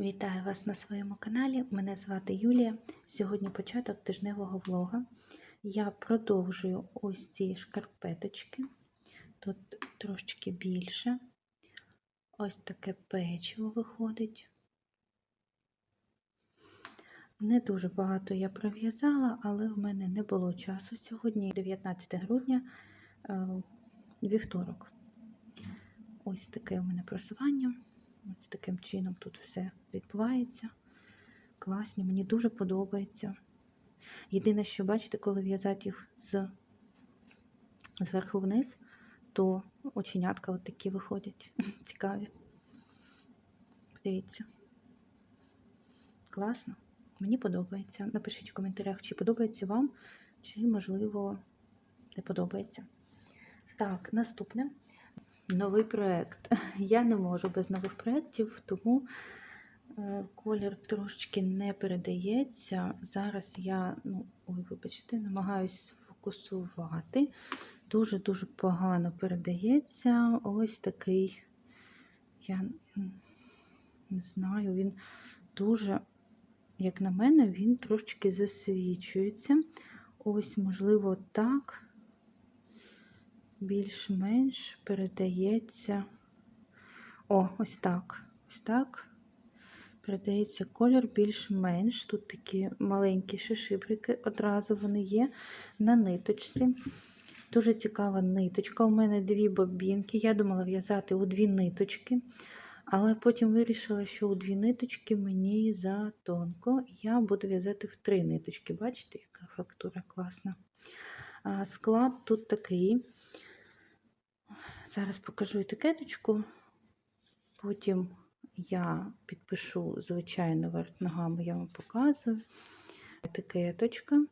Вітаю вас на своєму каналі. Мене звати Юлія. Сьогодні початок тижневого влога. Я продовжую ось ці шкарпеточки. Тут трошечки більше. Ось таке печиво виходить. Не дуже багато я пров'язала, але в мене не було часу сьогодні, 19 грудня, е, вівторок. Ось таке у мене просування. Ось таким чином тут все відбувається. Класні, мені дуже подобається. Єдине, що бачите, коли в'язати їх з зверху вниз, то оченятка от такі виходять. Цікаві. Подивіться. Класно. Мені подобається. Напишіть в коментарях, чи подобається вам, чи, можливо, не подобається. Так, наступне новий проєкт. Я не можу без нових проєктів, тому е, колір трошечки не передається. Зараз я, ну, ой, вибачте, намагаюся фокусувати. Дуже-дуже погано передається. Ось такий, я не знаю, він дуже, як на мене, він трошечки засвічується. Ось, можливо, так більш-менш передається. О, ось так. Ось так. Передається колір більш-менш. Тут такі маленькі шишибрики, одразу вони є на ниточці. Дуже цікава ниточка. У мене дві бобінки. Я думала в'язати у дві ниточки, але потім вирішила, що у дві ниточки мені за тонко. Я буду в'язати в три ниточки. Бачите, яка фактура класна. Склад тут такий. Зараз покажу етикеточку, потім я підпишу, звичайно, верх ногами я вам показую. Етикеточка,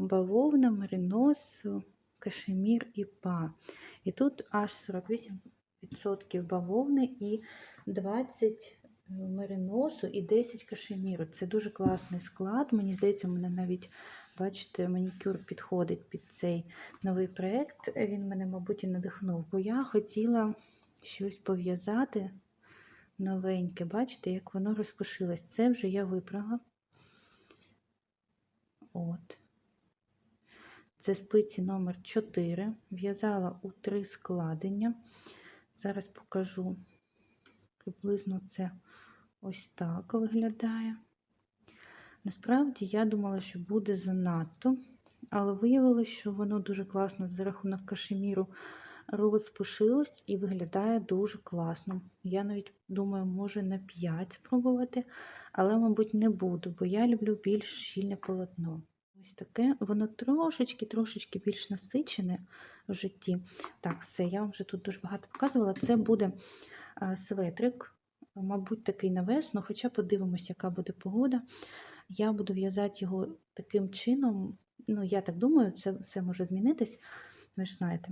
бавовна, маринос, кашемір і па. І тут аж 48% бавовни і 20 мариносу і 10 кашеміру. Це дуже класний склад. Мені здається, мене навіть, бачите, манікюр підходить під цей новий проєкт. Він мене, мабуть, і надихнув, бо я хотіла щось пов'язати новеньке. Бачите, як воно розпушилось. Це вже я вибрала. От. Це спиці номер 4. В'язала у три складення. Зараз покажу приблизно це ось так виглядає. Насправді, я думала, що буде занадто, але виявилося, що воно дуже класно за рахунок кашеміру розпушилось і виглядає дуже класно. Я навіть думаю, може на 5 спробувати, але, мабуть, не буду, бо я люблю більш щільне полотно. Ось таке, воно трошечки-трошечки більш насичене в житті. Так, все, я вам вже тут дуже багато показувала. Це буде светрик, мабуть, такий на весну, хоча подивимось, яка буде погода. Я буду в'язати його таким чином, ну, я так думаю, це все може змінитись, ви ж знаєте,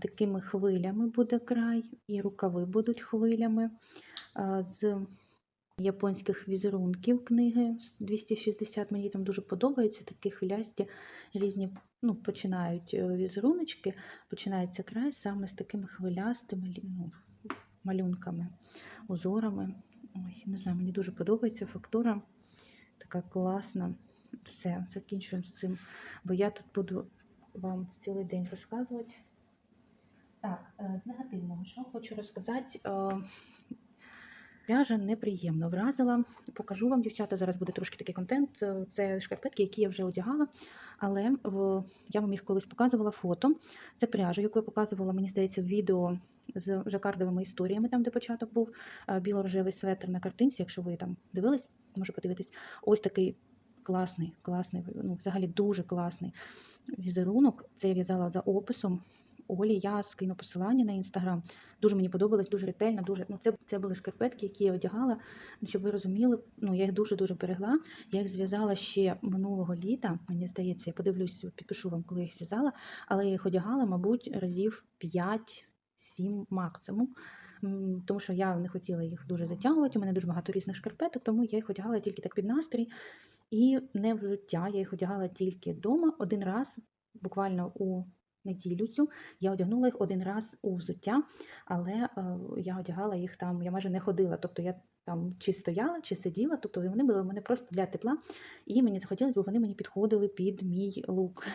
такими хвилями буде край, і рукави будуть хвилями. з японських візерунків книги 260 мені там дуже подобаються такі хвилясті різні ну, починають е, візеруночки, починається край саме з такими хвилястими ну, малюнками, узорами. Ой, Не знаю, мені дуже подобається фактура. Така класна. Все, закінчуємо з цим, бо я тут буду вам цілий день розказувати. Так, е, з негативного, що хочу розказати. Е, пряжа неприємно вразила. Покажу вам, дівчата, зараз буде трошки такий контент. Е, це шкарпетки, які я вже одягала, але в... я вам їх колись показувала фото. Це пряжа, яку я показувала, мені здається, в відео з жакардовими історіями, там, де початок був біло-рожевий светр на картинці. Якщо ви там дивились, може подивитись. Ось такий класний, класний, ну, взагалі дуже класний візерунок. Це я в'язала за описом. Олі, я скину посилання на інстаграм. Дуже мені подобалось, дуже ретельно, дуже. Ну, це це були шкарпетки, які я одягала. Ну, щоб ви розуміли, ну я їх дуже-дуже берегла. Я їх зв'язала ще минулого літа. Мені здається, я подивлюсь, підпишу вам, коли їх зв'язала, але я їх одягала, мабуть, разів 5-7 максимум. Тому що я не хотіла їх дуже затягувати. У мене дуже багато різних шкарпеток, тому я їх одягала тільки так під настрій. І не взуття. Я їх одягала тільки вдома один раз, буквально у неділю цю. Я одягнула їх один раз у взуття, але е, я одягала їх там, я майже не ходила. Тобто я там чи стояла, чи сиділа, тобто вони були у мене просто для тепла, і мені захотілося, бо вони мені підходили під мій лук.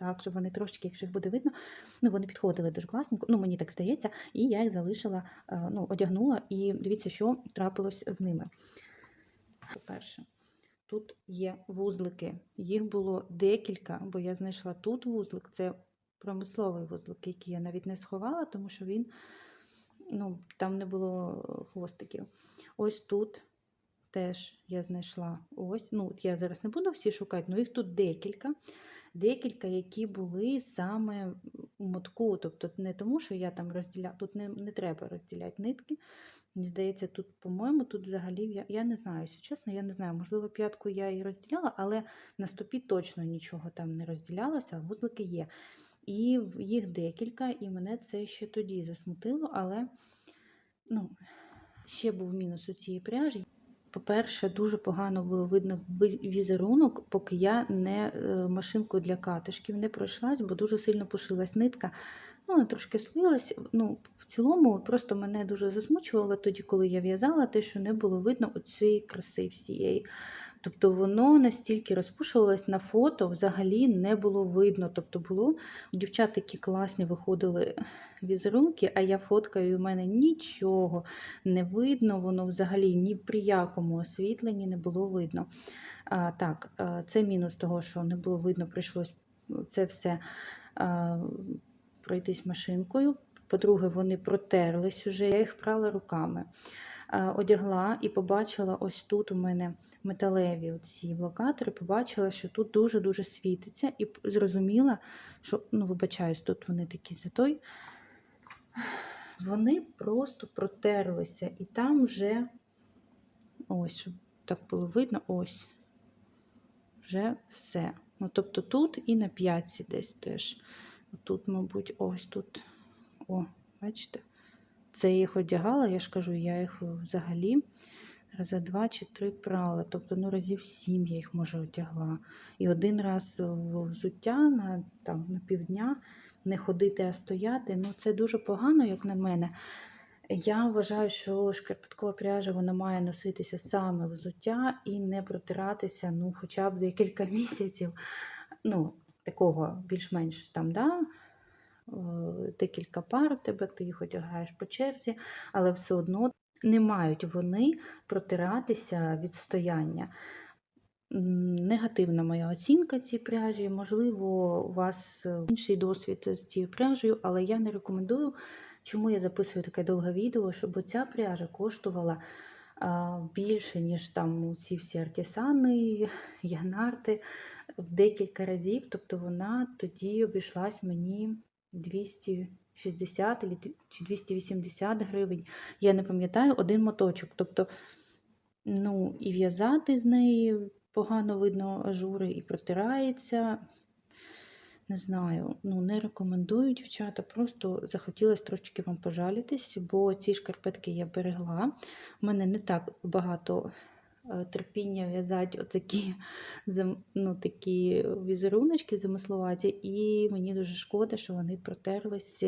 Так, щоб вони трошечки, якщо їх буде видно, ну вони підходили дуже класненько, ну мені так здається, і я їх залишила, е, ну, одягнула, і дивіться, що трапилось з ними. По-перше, тут є вузлики. Їх було декілька, бо я знайшла тут вузлик, це промисловий вузлик, який я навіть не сховала, тому що він, ну, там не було хвостиків. Ось тут теж я знайшла ось. Ну, от я зараз не буду всі шукати, але їх тут декілька. Декілька, які були саме у мотку. Тобто не тому, що я там розділяла, тут не, не треба розділяти нитки. Мені здається, тут, по-моєму, тут взагалі я, я не знаю, якщо чесно, я не знаю. Можливо, п'ятку я і розділяла, але на стопі точно нічого там не розділялося, а вузлики є. І їх декілька, і мене це ще тоді засмутило, але ну, ще був мінус у цієї пряжі. По-перше, дуже погано було видно візерунок, поки я не е, машинкою для катишків не пройшлась, бо дуже сильно пошилась нитка. Ну, вона трошки слилась. Ну, в цілому, просто мене дуже засмучувало тоді, коли я в'язала, те, що не було видно цієї краси всієї. Тобто воно настільки розпушувалось на фото, взагалі не було видно. Тобто було у дівчат такі класні виходили візерунки, а я фоткаю, і у мене нічого не видно, воно взагалі ні при якому освітленні не було видно. А, так, це мінус того, що не було видно, прийшлось це все а, пройтись машинкою. По-друге, вони протерлись уже, я їх прала руками. Одягла і побачила ось тут у мене металеві ці блокатори, побачила, що тут дуже-дуже світиться, і зрозуміла, що, ну, вибачаюсь, тут вони такі за той. Вони просто протерлися, і там вже ось, щоб так було видно, ось. Вже все. Ну, тобто тут і на п'ятці десь теж. Тут, мабуть, ось тут. О, бачите? Це я їх одягала, я ж кажу, я їх взагалі рази два чи три прала. Тобто, ну, разів сім я їх може одягла. І один раз взуття на, там, на півдня не ходити, а стояти. Ну, це дуже погано, як на мене. Я вважаю, що шкарпеткова пряжа вона має носитися саме взуття і не протиратися ну, хоча б декілька місяців. Ну, такого більш-менш там, да? е, декілька пар тебе, ти їх одягаєш по черзі, але все одно не мають вони протиратися від стояння. Негативна моя оцінка цій пряжі. Можливо, у вас е, інший досвід з цією пряжею, але я не рекомендую. Чому я записую таке довге відео? Щоб ця пряжа коштувала більше, ніж там ці всі артисани, ягнарти в декілька разів. Тобто вона тоді обійшлась мені 260 чи 280 гривень. Я не пам'ятаю один моточок. Тобто, ну, і в'язати з неї погано видно ажури, і протирається. Не знаю, ну не рекомендую, дівчата. Просто захотілося трошечки вам пожалітись, бо ці шкарпетки я берегла. У мене не так багато терпіння в'язати отакі, ну, такі візеруночки замисловаті, і мені дуже шкода, що вони протерлись.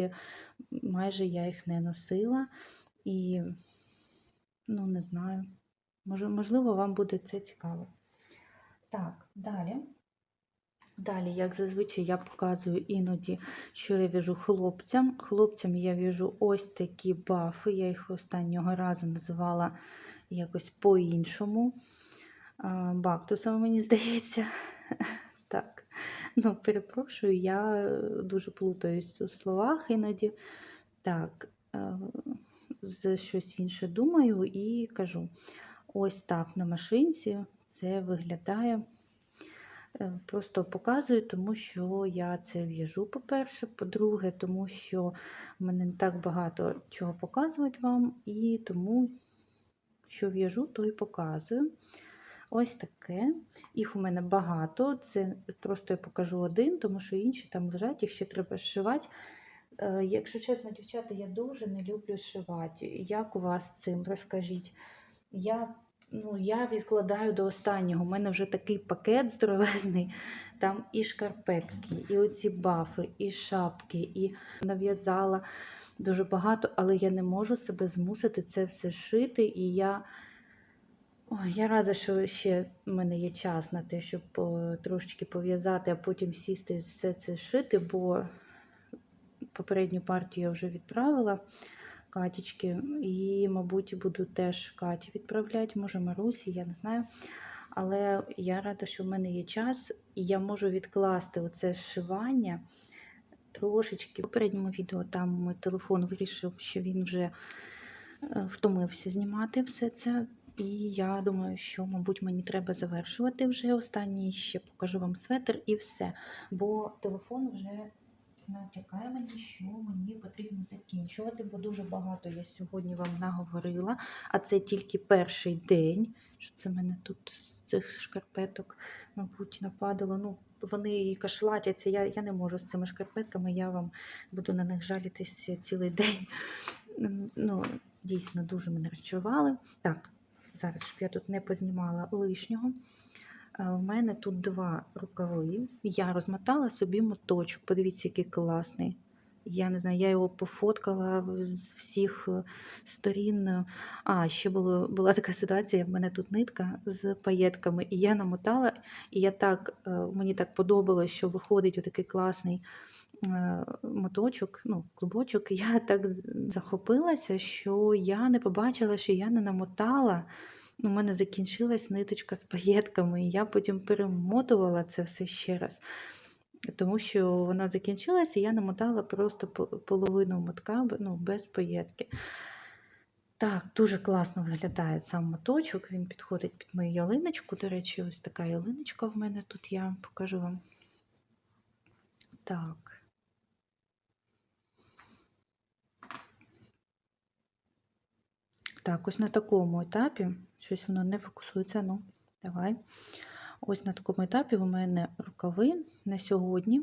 Майже я їх не носила. І, ну, не знаю. Можливо, вам буде це цікаво. Так, далі. Далі, як зазвичай, я показую іноді, що я в'яжу хлопцям. Хлопцям я в'яжу ось такі бафи. Я їх останнього разу називала якось по-іншому. А, Бактусами, мені здається. Так. Ну, перепрошую, я е, дуже плутаюсь у словах іноді. Так, е, за щось інше думаю і кажу. Ось так на машинці це виглядає. Е, Просто показую, тому що я це в'яжу, по-перше. По-друге, тому що в мене не так багато чого показувати вам, і тому, що в'яжу, то і показую. Ось таке. Їх у мене багато. Це просто я покажу один, тому що інші там лежать, їх ще треба зшивати. Е, Якщо чесно, дівчата, я дуже не люблю шивати. Як у вас з цим? Розкажіть. Я ну, я відкладаю до останнього. У мене вже такий пакет здоровезний. Там і шкарпетки, і оці бафи, і шапки, і нав'язала дуже багато, але я не можу себе змусити це все шити. І я Ой, я рада, що ще в мене є час на те, щоб е, трошечки пов'язати, а потім сісти і все це шити, бо попередню партію я вже відправила Катічки, і, мабуть, буду теж Каті відправляти, може Марусі, я не знаю. Але я рада, що в мене є час, і я можу відкласти оце зшивання трошечки. В попередньому відео там мій телефон вирішив, що він вже е, втомився знімати все це. І я думаю, що, мабуть, мені треба завершувати вже останній ще покажу вам светр і все. Бо телефон вже натякає мені, що мені потрібно закінчувати, бо дуже багато я сьогодні вам наговорила. А це тільки перший день. Що це мене тут з цих шкарпеток, мабуть, нападало. Ну, вони кашлатяться. Я, я не можу з цими шкарпетками, я вам буду на них жалітись цілий день. Ну, Дійсно, дуже мене розчарували. Так, зараз щоб я тут не познімала лишнього. У мене тут два рукави. Я розмотала собі моточок. Подивіться, який класний. Я не знаю, я його пофоткала з всіх е, сторін. А, ще було, була така ситуація, в мене тут нитка з паєтками, і я намотала, і я так, е, мені так подобалось, що виходить отакий класний е, моточок, ну, клубочок. Я так захопилася, що я не побачила, що я не намотала. У мене закінчилась ниточка з паєтками, і я потім перемотувала це все ще раз. Тому що вона закінчилась, і я намотала просто половину мотка ну, без паєтки. Так, дуже класно виглядає сам моточок, він підходить під мою ялиночку. До речі, ось така ялиночка в мене тут я покажу вам. Так. Так, ось на такому етапі, щось воно не фокусується, ну, давай. Ось на такому етапі у мене рукави на сьогодні.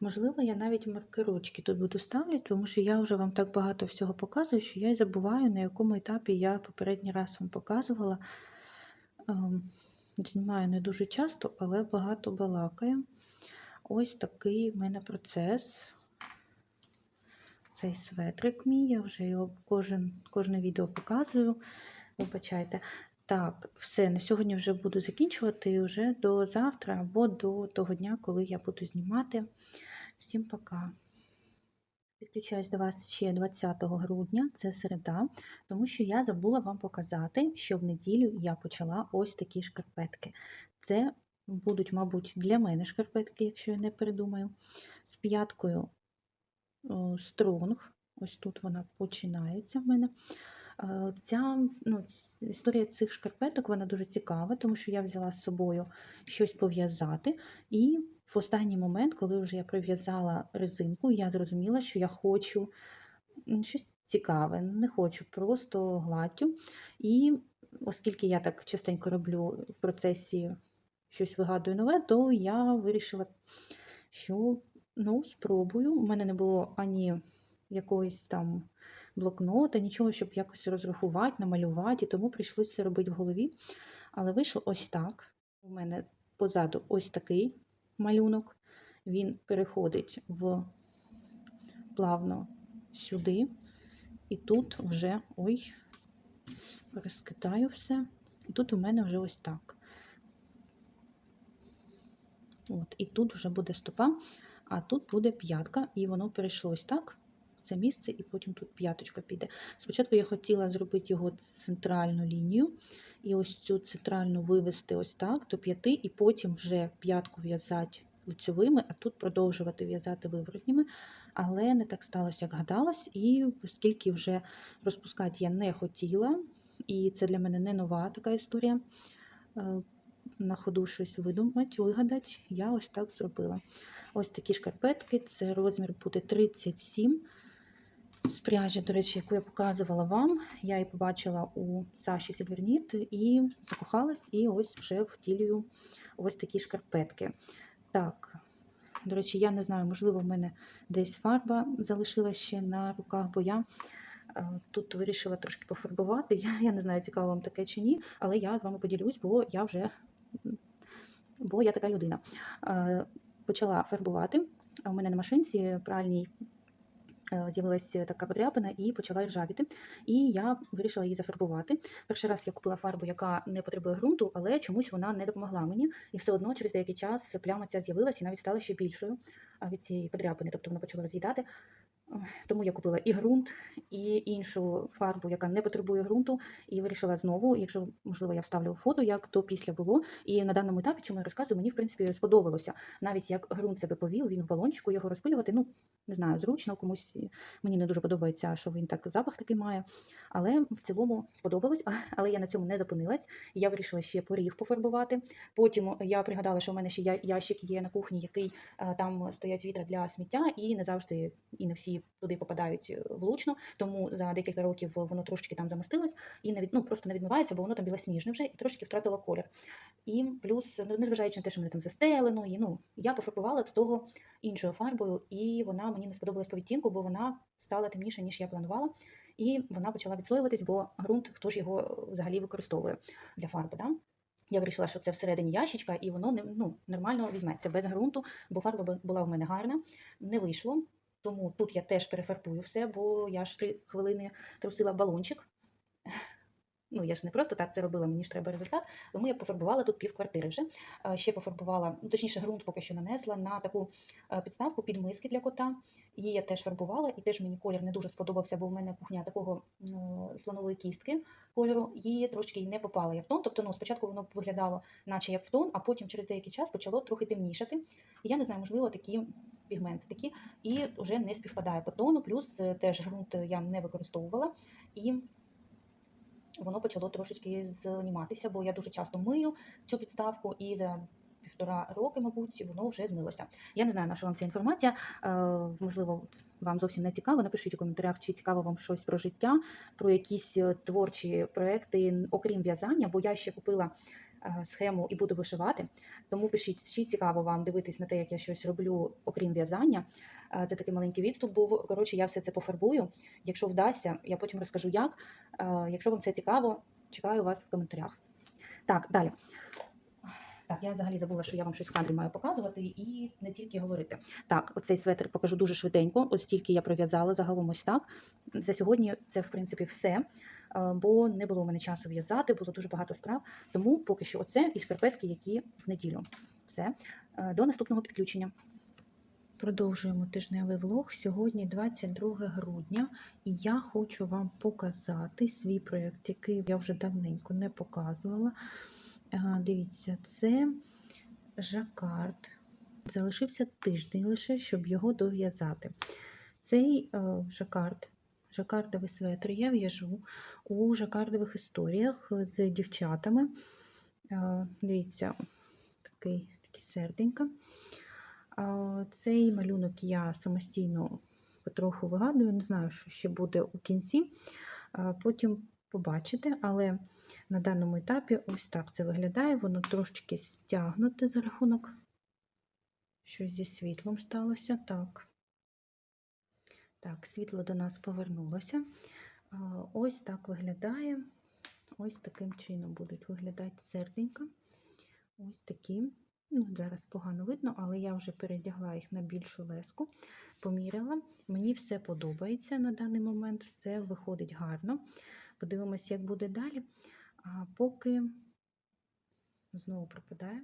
Можливо, я навіть маркерочки тут буду ставити, тому що я вже вам так багато всього показую, що я й забуваю, на якому етапі я попередній раз вам показувала. Ем, знімаю не дуже часто, але багато балакаю. Ось такий в мене процес цей светрик мій, я вже його кожен, кожне відео показую. Вибачайте. Так, все, на сьогодні вже буду закінчувати вже до завтра або до того дня, коли я буду знімати. Всім пока. Підключаюсь до вас ще 20 грудня, це середа, тому що я забула вам показати, що в неділю я почала ось такі шкарпетки. Це будуть, мабуть, для мене шкарпетки, якщо я не передумаю, з п'яткою стронг. Ось тут вона починається в мене. Ця ну, Історія цих шкарпеток вона дуже цікава, тому що я взяла з собою щось пов'язати. І в останній момент, коли вже я прив'язала резинку, я зрозуміла, що я хочу щось цікаве, не хочу просто гладдю. І оскільки я так частенько роблю в процесі щось вигадую нове, то я вирішила, що Ну, спробую. У мене не було ані якогось там блокнота, нічого, щоб якось розрахувати, намалювати, і тому прийшлося це робити в голові. Але вийшло ось так. У мене позаду ось такий малюнок. Він переходить в плавно сюди. І тут вже, ой, розкидаю все. І тут у мене вже ось так. От, І тут вже буде стопа а тут буде п'ятка, і воно перейшло ось так. Це місце, і потім тут п'яточка піде. Спочатку я хотіла зробити його центральну лінію, і ось цю центральну вивести ось так до п'яти, і потім вже п'ятку в'язати лицьовими, а тут продовжувати в'язати виворотніми. Але не так сталося, як гадалось, і оскільки вже розпускати я не хотіла, і це для мене не нова така історія. Е, на ходу щось видумати, вигадати, я ось так зробила. Ось такі шкарпетки, це розмір буде 37 з пряжі, до речі, яку я показувала вам. Я її побачила у Саші Сільверніт і закохалась, і ось вже втілюю ось такі шкарпетки. Так, до речі, я не знаю, можливо, в мене десь фарба залишилася ще на руках, бо я. Е, тут вирішила трошки пофарбувати. Я я не знаю, цікаво вам таке чи ні, але я з вами поділюсь, бо я вже бо я така людина. Е, почала фарбувати. У мене на машинці пральній з'явилася така подряпина і почала ржавіти. І я вирішила її зафарбувати. Перший раз я купила фарбу, яка не потребує ґрунту, але чомусь вона не допомогла мені. І все одно через деякий час пляма ця з'явилася і навіть стала ще більшою від цієї подряпини, тобто вона почала роз'їдати. Тому я купила і ґрунт, і іншу фарбу, яка не потребує ґрунту, і вирішила знову, якщо можливо, я вставлю фото, як то після було. І на даному етапі, чому я розказую, мені в принципі сподобалося. Навіть як ґрунт себе повів, він в балончику його розпилювати. Ну не знаю, зручно комусь мені не дуже подобається, що він так запах такий має. Але в цілому сподобалось. Але я на цьому не зупинилась. Я вирішила ще поріг пофарбувати. Потім я пригадала, що в мене ще ящик є на кухні, який е, там стоять вітра для сміття, і не завжди і не всі туди попадають е, влучно. Тому за декілька років воно трошки там замастилось і не від, ну, просто не відмивається, бо воно там білосніжне вже і трошки втратило колір. І плюс, ну, незважаючи на те, що мене там застелено, і ну я пофарбувала до того іншою фарбою, і вона мені не сподобалась по відтінку, бо вона стала темніша, ніж я планувала. І вона почала відслоюватись, бо ґрунт хто ж його взагалі використовує для фарби. Да? Я вирішила, що це всередині ящичка, і воно ну, нормально візьметься без ґрунту, бо фарба була в мене гарна, не вийшло. Тому тут я теж перефарбую все, бо я ж три хвилини трусила балончик. Ну, я ж не просто так це робила, мені ж треба результат. Тому я пофарбувала тут пів квартири вже. Ще пофарбувала, ну, точніше, ґрунт поки що нанесла на таку е, підставку під миски для кота. Її я теж фарбувала, і теж мені колір не дуже сподобався, бо в мене кухня такого ну, слонової кістки кольору. Її трошки не попала я в тон. Тобто, ну, спочатку воно виглядало, наче як в тон, а потім через деякий час почало трохи темнішати. І я не знаю, можливо, такі пігменти такі, і вже не співпадає по тону. Плюс е, теж ґрунт я не використовувала. І воно почало трошечки зніматися, бо я дуже часто мию цю підставку, і за півтора роки, мабуть, воно вже змилося. Я не знаю, на що вам ця інформація. Е, можливо, вам зовсім не цікаво. Напишіть у коментарях, чи цікаво вам щось про життя, про якісь е, творчі проекти, окрім в'язання, бо я ще купила. Е, Схему і буду вишивати, тому пишіть, чи цікаво вам дивитись на те, як я щось роблю, окрім в'язання. Е, Це такий маленький відступ був. Коротше, я все це пофарбую. Якщо вдасться, я потім розкажу, як. Е, Якщо вам це цікаво, чекаю вас в коментарях. Так, далі. Так, я взагалі забула, що я вам щось в кадрі маю показувати і не тільки говорити. Так, оцей светр покажу дуже швиденько. Ось стільки я пров'язала загалом ось так. За сьогодні це, в принципі, все. Е, Бо не було у мене часу в'язати, було дуже багато справ. Тому поки що оце і шкарпетки, які в неділю. Все. Е, До наступного підключення. Продовжуємо тижневий влог. Сьогодні 22 грудня, і я хочу вам показати свій проєкт, який я вже давненько не показувала. Е, Дивіться, це жакард. Залишився тиждень лише, щоб його дов'язати. Цей жакард, жакардовий светр я в'яжу у жакардових історіях з дівчатами. Дивіться, такий, такі серденька. Цей малюнок я самостійно потроху вигадую, не знаю, що ще буде у кінці. Потім побачите, але на даному етапі ось так це виглядає. Воно трошечки стягнуте за рахунок. Щось зі світлом сталося. Так. Так, світло до нас повернулося. Ось так виглядає. Ось таким чином будуть виглядати серденька. Ось такі. Ну, зараз погано видно, але я вже передягла їх на більшу леску, поміряла. Мені все подобається на даний момент, все виходить гарно. Подивимось, як буде далі. А поки знову пропадає.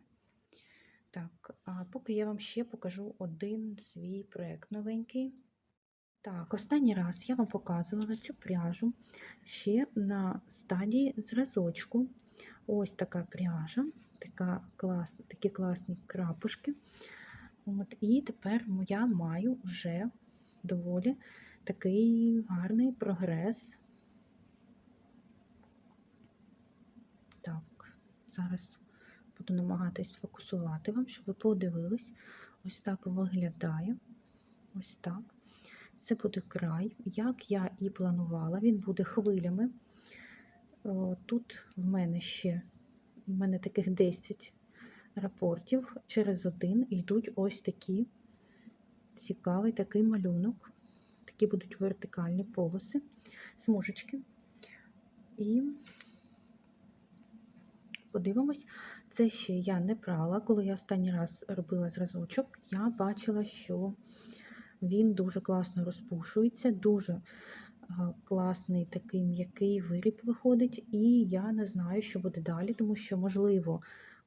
Так, а поки я вам ще покажу один свій проєкт новенький. Так, останній раз я вам показувала цю пряжу ще на стадії зразочку. Ось така пряжа, така клас, такі класні крапушки. От, і тепер я маю вже доволі такий гарний прогрес. Так, зараз буду намагатись фокусувати вам, щоб ви подивились. Ось так виглядає. Ось так. Це буде край, як я і планувала, він буде хвилями. Тут в мене ще в мене таких 10 рапортів. Через один йдуть ось такі цікавий такий малюнок. Такі будуть вертикальні полоси, смужечки. І подивимось, це ще я не прала. Коли я останній раз робила зразочок, я бачила, що Він дуже класно розпушується, дуже е, класний такий м'який виріб виходить, і я не знаю, що буде далі, тому що, можливо,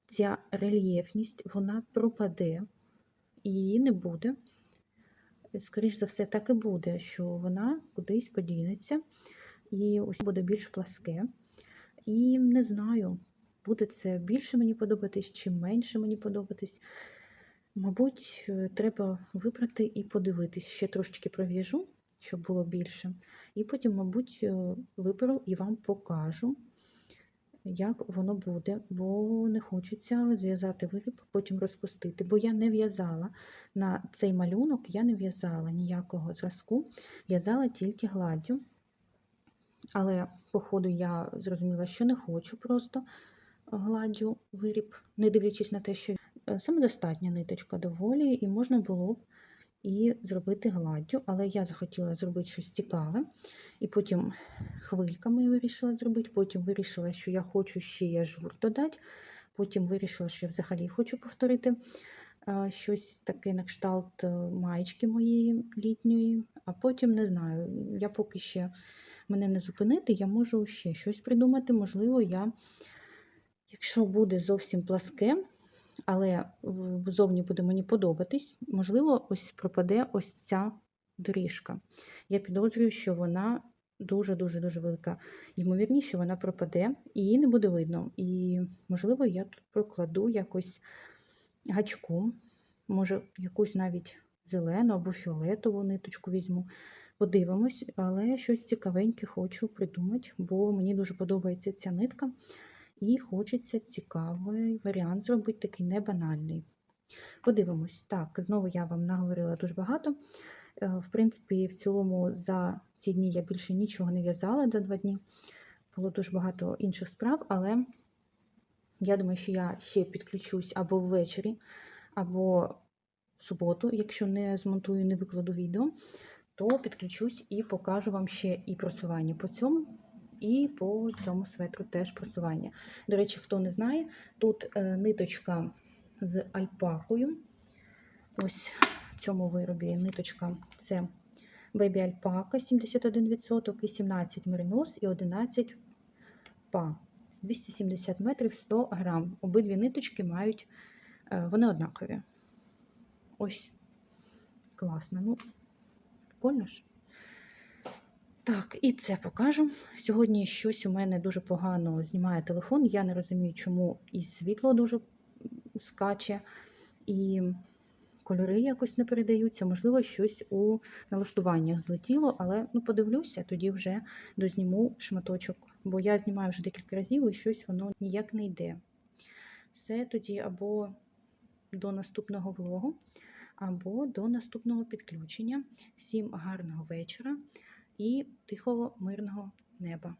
ця рельєфність вона пропаде і не буде. Скоріш за все, так і буде, що вона кудись подінеться, і ось буде більш пласке. І не знаю, буде це більше мені подобатись чи менше мені подобатись. Мабуть, е, треба вибрати і подивитись. Ще трошечки пров'яжу, щоб було більше. І потім, мабуть, е, виберу і вам покажу, як воно буде, бо не хочеться зв'язати виріб, потім розпустити. Бо я не в'язала на цей малюнок, я не в'язала ніякого зразку, в'язала тільки гладдю. Але, по ходу, я зрозуміла, що не хочу просто гладдю виріб, не дивлячись на те, що самодостатня ниточка доволі, і можна було б і зробити гладдю, але я захотіла зробити щось цікаве. І потім хвильками вирішила зробити, потім вирішила, що я хочу ще ажур додати, потім вирішила, що я взагалі хочу повторити е, щось таке на кшталт е, маєчки моєї літньої, а потім не знаю, я поки ще мене не зупинити, я можу ще щось придумати. Можливо, я, якщо буде зовсім пласке, але зовні буде мені подобатись, можливо, ось пропаде ось ця доріжка. Я підозрюю, що вона дуже-дуже дуже велика. Ймовірність, що вона пропаде і її не буде видно. І, можливо, я тут прокладу якось гачком, може, якусь навіть зелену або фіолетову ниточку візьму. Подивимось, але щось цікавеньке хочу придумати, бо мені дуже подобається ця нитка, і хочеться цікавий варіант зробити, такий не банальний. Подивимось. Так, знову я вам наговорила дуже багато. Е, В принципі, в цілому за ці дні я більше нічого не в'язала за два дні. Було дуже багато інших справ, але я думаю, що я ще підключусь або ввечері, або в суботу, якщо не змонтую, не викладу відео, то підключусь і покажу вам ще і просування по цьому, і по цьому светру теж просування. До речі, хто не знає, тут е, ниточка з альпакою. Ось в цьому виробі ниточка це Baby Альпака 71%, 18 меринос і 11 па. 270 метрів 100 грам. Обидві ниточки мають, е, вони однакові. Ось класно. Ну, прикольно ж. Так, і це покажу. Сьогодні щось у мене дуже погано знімає телефон. Я не розумію, чому і світло дуже скаче, і кольори якось не передаються. Можливо, щось у налаштуваннях злетіло, але ну, подивлюся, тоді вже дозніму шматочок, бо я знімаю вже декілька разів і щось воно ніяк не йде. Все тоді або до наступного влогу, або до наступного підключення. Всім гарного вечора і тихого, мирного неба.